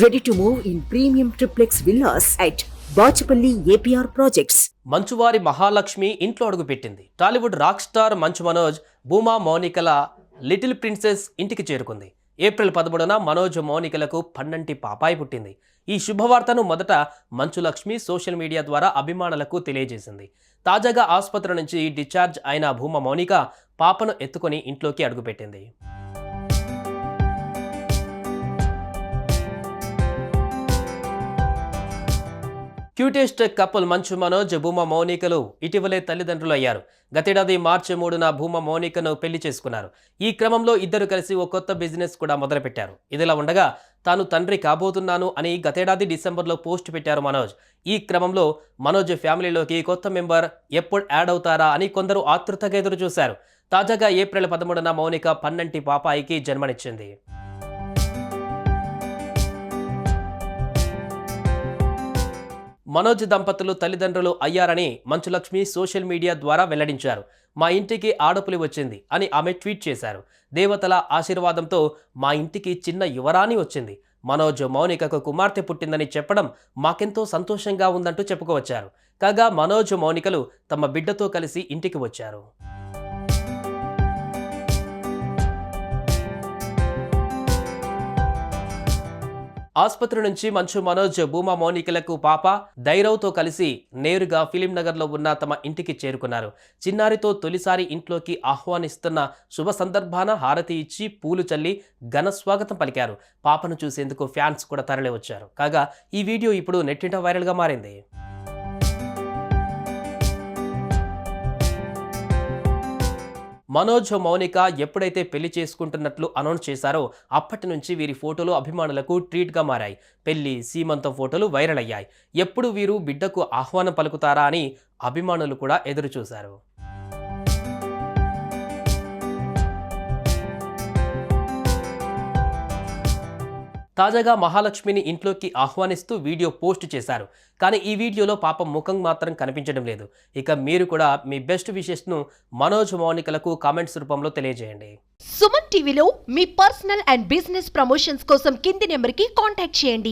Ready to move in premium triplex villas at Bachupally APR projects మంచువారి Mahalakshmi ఇంట్లో అడుగుపెట్టింది Tollywood rock star Manchu Manoj Bhuma మౌనికల little princess ఇంటికి చేరుకుంది. April పదమూడున మనోజ్ మౌనికలకు పన్నంటి పాపాయి పుట్టింది. ఈ శుభవార్తను మొదట మంచు లక్ష్మి సోషల్ మీడియా ద్వారా అభిమానులకు తెలియజేసింది. తాజాగా ఆసుపత్రి నుంచి డిశ్చార్జ్ అయిన భూమా మౌనిక పాపను ఎత్తుకొని ఇంట్లోకి అడుగుపెట్టింది క్యూటెస్ట్ కపుల్ మంచు మనోజ్ భూమా మౌనికలు ఇటీవలే తల్లిదండ్రులు అయ్యారు. గతేడాది మార్చి మూడున భూమా మౌనికను పెళ్ళి చేసుకున్నారు. ఈ క్రమంలో ఇద్దరు కలిసి ఓ కొత్త బిజినెస్ కూడా మొదలుపెట్టారు. ఇదిలా ఉండగా తాను తండ్రి కాబోతున్నాను అని గతేడాది డిసెంబర్లో పోస్ట్ పెట్టారు మనోజ్. ఈ క్రమంలో మనోజ్ ఫ్యామిలీలోకి కొత్త మెంబర్ ఎప్పుడు యాడ్ అవుతారా అని కొందరు ఆతృతగా ఎదురు చూశారు తాజాగా ఏప్రిల్ పదమూడున మౌనిక పన్నంటి పాపాయికి జన్మనిచ్చింది. మనోజ్ దంపతులు తల్లిదండ్రులు అయ్యారని మంచులక్ష్మి సోషల్ మీడియా ద్వారా వెల్లడించారు. మా ఇంటికి ఆడపులి వచ్చింది అని ఆమె ట్వీట్ చేశారు. దేవతల ఆశీర్వాదంతో మా ఇంటికి చిన్న యువరాణి వచ్చింది. మనోజ్ మౌనికకు కుమార్తె పుట్టిందని చెప్పడం మాకెంతో సంతోషంగా ఉందంటూ చెప్పుకోవచ్చారు. కాగా మనోజ్ మౌనికలు తమ బిడ్డతో కలిసి ఇంటికి వచ్చారు. ఆసుపత్రి నుంచి మంచు మనోజ్ భూమా మౌనికలకు పాప ధైరవ్తో కలిసి నేరుగా ఫిలిం నగర్లో ఉన్న తమ ఇంటికి చేరుకున్నారు. చిన్నారితో తొలిసారి ఇంట్లోకి ఆహ్వానిస్తున్న శుభ సందర్భాన హారతి ఇచ్చి పూలు చల్లి ఘన స్వాగతం పలికారు. పాపను చూసేందుకు ఫ్యాన్స్ కూడా తరలి వచ్చారు కాగా ఈ వీడియో ఇప్పుడు నెట్టింట వైరల్గా మారింది. మనోజ్ మౌనిక ఎప్పుడైతే పెళ్ళి చేసుకుంటున్నట్లు అనౌన్స్ చేశారో అప్పటి నుంచి వీరి ఫోటోలు అభిమానులకు ట్రీట్గా మారాయి. పెళ్ళి సీమంతం ఫోటోలు వైరల్ అయ్యాయి. ఎప్పుడు వీరు బిడ్డకు ఆహ్వానం పలుకుతారా అని అభిమానులు కూడా ఎదురుచూశారు. తాజాగా మహాలక్ష్మిని ఇంట్లోకి ఆహ్వానిస్తూ వీడియో పోస్ట్ చేశారు. కానీ ఈ వీడియోలో పాపం ముఖం మాత్రం కనిపించడం లేదు. ఇక మీరు కూడా మీ బెస్ట్ విషెస్ను మనోజ్ మౌనికలకు కామెంట్స్ రూపంలో తెలియజేయండి. సుమన్ టీవీలో మీ పర్సనల్ అండ్ బిజినెస్ ప్రమోషన్స్ కోసం కింది నెంబర్కి కాంటాక్ట్ చేయండి.